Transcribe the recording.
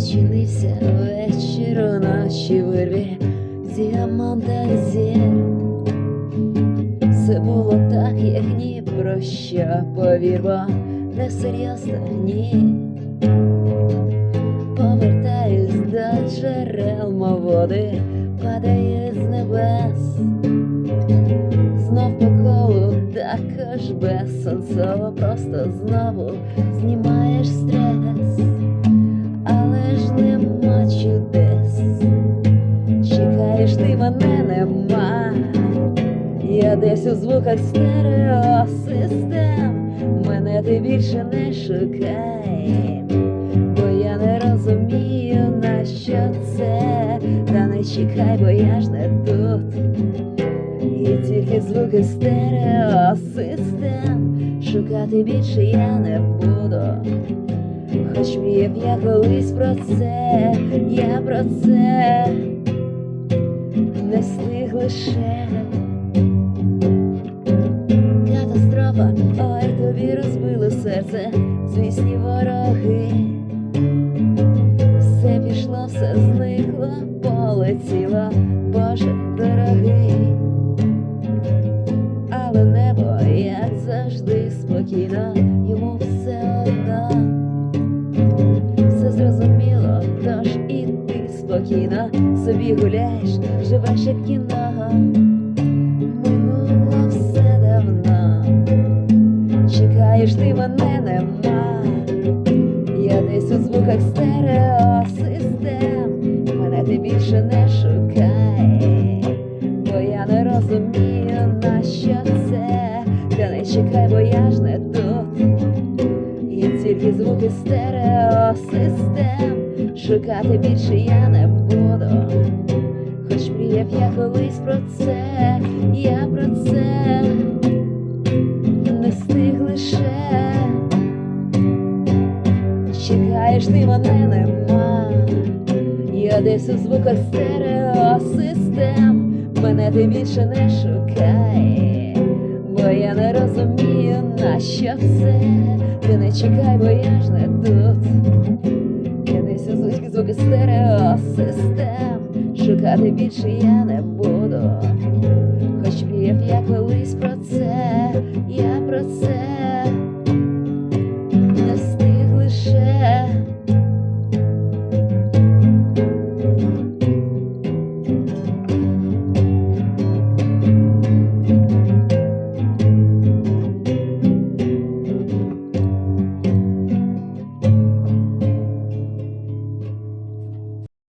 Розчинився вечір у нашій діаманта зір. Все було так, як ні про що повір, бо не серйозно ні. Повертаюсь до джерел, мов води, падає з небес. Знов по колу також безсенсово, просто знову знімаєш Чекаєш ти мене нема. Я десь у звуках стереосистем, мене ти більше не шукай, бо я не розумію, на що це, та не чекай, бо я ж не тут. І тільки звуки стереосистем. Шукати більше я не буду. Хоч мріяв я колись про це, я про це не встиг лише. Катастрофа, ой, тобі розбило серце, звісні вороги. Все пішло, все зникло, полетіло, Боже дорогий але небо, як завжди, спокійно, йому все одно, все зрозуміло, тож і ти спокійно собі гуляєш, живеш як кіно. Минуло все давно, чекаєш ти мене нема. Я десь у звуках стереосистем, мене ти більше не шукай, бо я не розумію, на що це, та не чекай, бо я ж не тут. І тільки звуки стереосистем, шукати більше я не буду. Хоч мріяв я колись про це, я про це не встиг лише. Чекаєш ти мене нема. Я десь у звуках стереосистем, мене ти більше не шукай, бо я не розумію, на що це. Ти не чекай, бо я ж не тут. У звуки звуки стереосистем, шукати більше я не буду. Хоч мріяв я колись про це, я про це